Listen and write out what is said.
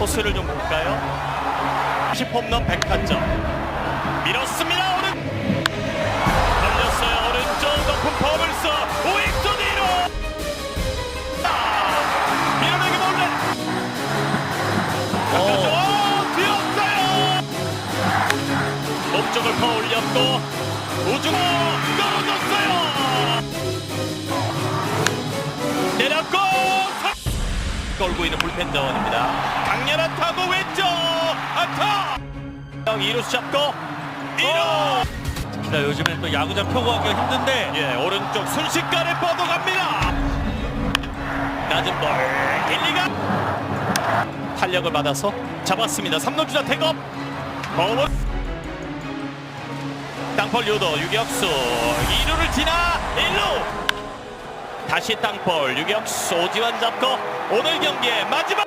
코스를 좀 볼까요? 10홈런 100타점. 밀었습니다. 오른 걸렸어요. 오른쪽 높은 써. 우익수 뒤로! 아, 밀어내기 몰래 오, 뛰었어요! 몸쪽을 더 올렸고 우중호 떨어졌어요! 내렸고 사- 걸고 있는 불펜 자원입니다 강렬한 타구 왼쪽! 안타! 2루수 잡고 1루! 자, 요즘엔 또 야구장 표구하기가 힘든데 예 오른쪽 순식간에 뻗어갑니다. 낮은 볼 1, 2가! 탄력을 받아서 잡았습니다. 3루 주자 태업 버버 땅볼 유도 유격수 2루를 지나 1루! 다시 땅볼 유격수 오지환 잡고 오늘 경기의 마지막